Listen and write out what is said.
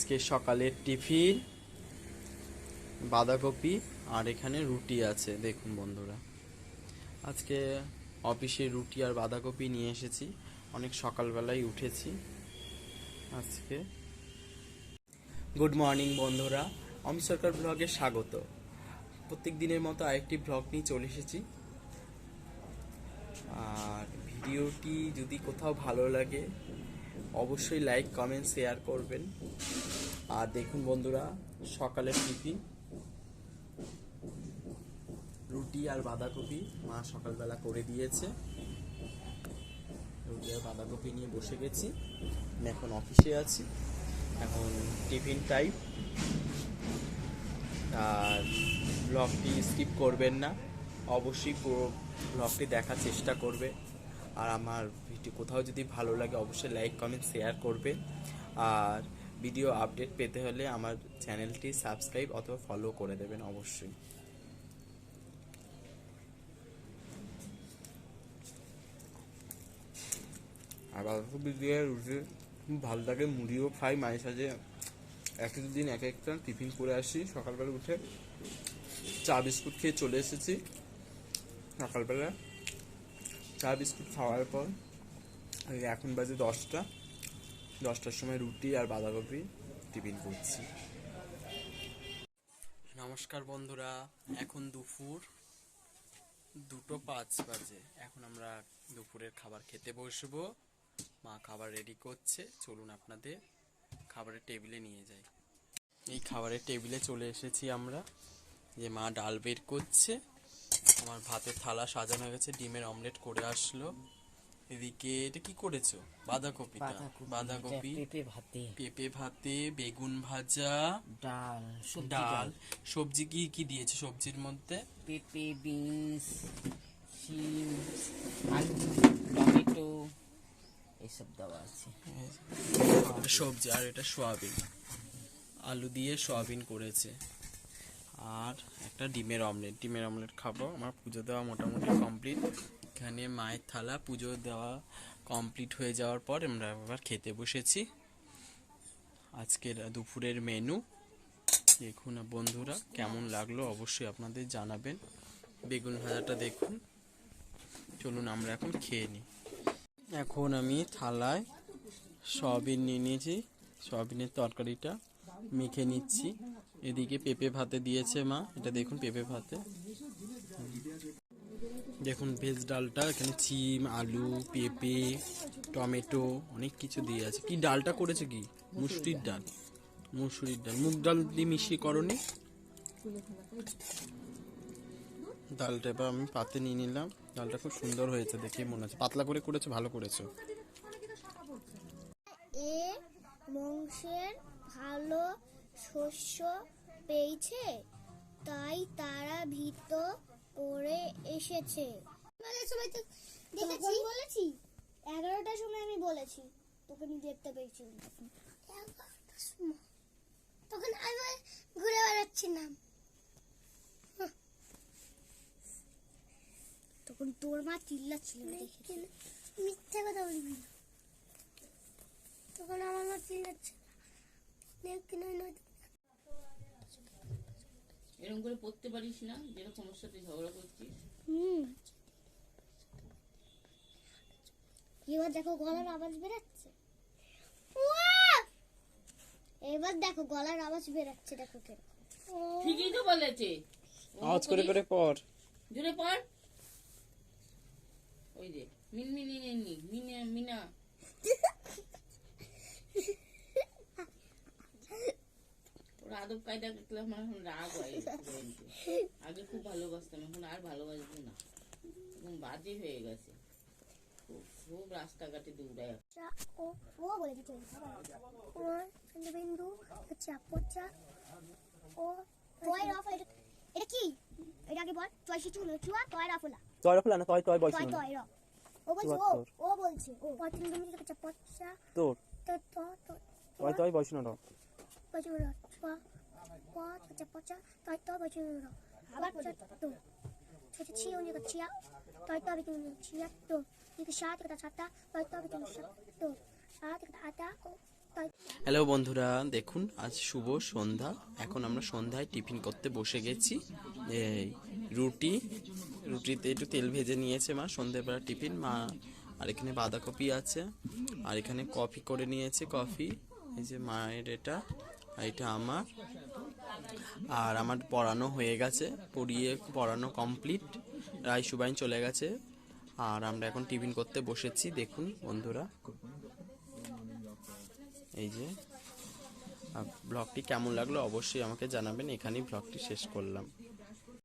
আজকে সকালের টিফিন, বাঁধাকপি আর এখানে রুটি আছে, দেখুন বন্ধুরা। আজকে অফিসে রুটি আর বাঁধাকপি নিয়ে এসেছি, অনেক সকালবেলায় উঠেছি। আজকে গুড মর্নিং বন্ধুরা, অমিত সরকার ব্লগে স্বাগত। প্রত্যেক দিনের মতো আরেকটি ব্লগ নিয়ে চলে এসেছি। আর ভিডিওটি যদি কোথাও ভালো লাগে অবশ্যই লাইক কমেন্ট শেয়ার করবেন। আর দেখুন বন্ধুরা, সকালের টিফিন। রুটি আর বাঁধাকপি মা সকালবেলা করে দিয়েছে। রুটি আর বাঁধাকপি নিয়ে বসে গেছি। এখন অফিসে আছি। এখন টিফিন টাইম আর ব্লগটি স্কিপ করবেন না। অবশ্যই পুরো ব্লগটি দেখার চেষ্টা করবে। আর আমার ভিডিও কোথাও যদি ভালো লাগে, অবশ্যই লাইক কমেন্ট শেয়ার করবে। আর ভিডিও আপডেট পেতে হলে আমার চ্যানেলটি সাবস্ক্রাইব অথবা ফলো করে দেবেন অবশ্যই। আর বাঁধাকপি দিয়ে রুটি ভালো লাগে মুড়িও খাই, মাঝে সাঝে এক এক দিন এক একটা টিফিন করে আসি, সকালবেলা উঠে চা বিস্কুট খেয়ে চলে এসেছি, সকালবেলা। চা বিস্কুট খাওয়ার পর এখন বাজে দশটা। দশটার সময় রুটি আর বাঁধাকপি টিফিন করছি। নমস্কার বন্ধুরা, এখন দুপুর দুটো পাঁচ বাজে। এখন আমরা দুপুরের খাবার খেতে বসবো। মা খাবার রেডি করছে। চলুন আপনাদের খাবারের টেবিলে নিয়ে যাই। এই খাবারের টেবিলে চলে এসেছি আমরা। যে মা ডাল বের করছে। আমার ভাতের থালা সাজানো হয়ে গেছে ডিমের অমলেট করে আসলো। এদিকে এটা কি করেছ? বাঁধাকপিটা বাঁধাকপি পেঁপে ভাতে। পেঁপে ভাতে বেগুন ভাজা ডাল ডাল। সবজি কি কি দিয়েছে সবজির মধ্যে? পেঁপে বিনস শিম আলু টমেটো এসব দেওয়া আছে। সবজি আর এটা সোয়াবিন। আলু দিয়ে সোয়াবিন করেছে। আর একটা ডিমের অমলেট। ডিমের অমলেট খাব। আমার পুজো দেওয়া মোটামুটি কমপ্লিট। এখানে মায়ের থালা, পুজো দেওয়া কমপ্লিট হয়ে যাওয়ার পর আমরা আবার খেতে বসেছি। আজকের দুপুরের মেনু। দেখুন বন্ধুরা, কেমন লাগল অবশ্যই আপনাদের জানাবেন। বেগুন ভাজাটা দেখুন। চলুন আমরা এখন খেয়ে নিই। এখন আমি থালায় সয়াবিন নিয়ে নিয়েছি। সয়াবিনের তরকারিটা। মেখে নিচ্ছি। এদিকে পেঁপে ভাতে দিয়েছে মা। এটা দেখুন পেঁপে ভাতে। দেখুন ভেজ ডালটা, এখানে চিম, আলু, পেঁপে, টমেটো, অনেক কিছু দিয়ে আছে। কি ডালটা করেছে কি? মুসুরির ডাল। মুসুরির ডাল। মুগ ডাল দিয়ে মিশিয়ে করনি? ডালটা এবার আমি পাতে নিয়ে নিলাম। ডালটা খুব সুন্দর হয়েছে দেখে মনে হচ্ছে। পাতলা করে করেছ, ভালো করেছ। বংশের ভালো শস্য পেয়েছে তাই তারা ভীত করে এসেছে। দেখেছি। বলেছি এগারোটার সময় আমি বলেছি তোকে আমি দেখতে পেয়েছি। তখন আমি ঘুরে বেড়াচ্ছিলাম। তখন তোর মা চিল্লাচ্ছিল মিথ্যা কথা বলবি না তখন আমার মা চিল্লাচ্ছে দেখি না নয়তো এরকম করে পড়তে পারিস না যেরকম ওর সাথে ঝগড়া করছিস। হুম। এবার দেখো গলার আওয়াজ বেরাচ্ছে। এবার দেখো গলার আওয়াজ বেরাচ্ছে দেখো কেরকম ঠিকই তো বলেছে। আওয়াজ করে করে পর জোরে পড়। ওই যে মিনমিনি নিনি মিনা মিনা ওর আদব কায়দা দেখলে আমার এখন রাগ হয়। আগে খুব ভালোবাসতাম এখন আর ভালোবাসবো না। এখন বাজে হয়ে গেছে। খুব রাস্তাঘাটে দৌড়ায়। ও ও বলে দিতে ও বিন্দু ও টয় অফ এটা এটা কি? এটা আগে বল। টয় শিচু না চুয়া টয় রাফলা তয় রাখলা না তয় তয় বলছি টয় টয় র ও বলছে ও ও বলছে ও পচা বিন্দু তোর। তো তো তো তয় তয় বলছি না পচ আচ্ছা পচা টয় টয় পচা র আবার পচা তো ছোট ছি ওনি কা চিয়া টয় টয় বিন্দু চিয়া তো 이그 샤트 다 찼다. 또 또 비트 샤. 또 샤트 다 아다. 또 হ্যালো বন্ধুরা দেখুন আজ শুভ সন্ধ্যা এখন আমরা সন্ধ্যায় টিফিন করতে বসে গেছি এই রুটি রুটিতে একটু তেল ভেজে নিয়েছে মা সন্ধ্যেবেলা টিফিন মা আর এখানে বাঁধাকপি আছে আর এখানে কফি করে নিয়েছে কফি এই যে মায়ের এটা আর এটা আমার। আর আমার পড়ানো হয়ে গেছে, পড়িয়ে পড়ানো কমপ্লিট রায় সুবাইন চলে গেছে। আর আমরা এখন টিফিন করতে বসেছি, দেখুন বন্ধুরা। এই যে ব্লগটি কেমন লাগল অবশ্যই আমাকে জানাবেন। এখানেই ব্লগটি শেষ করলাম।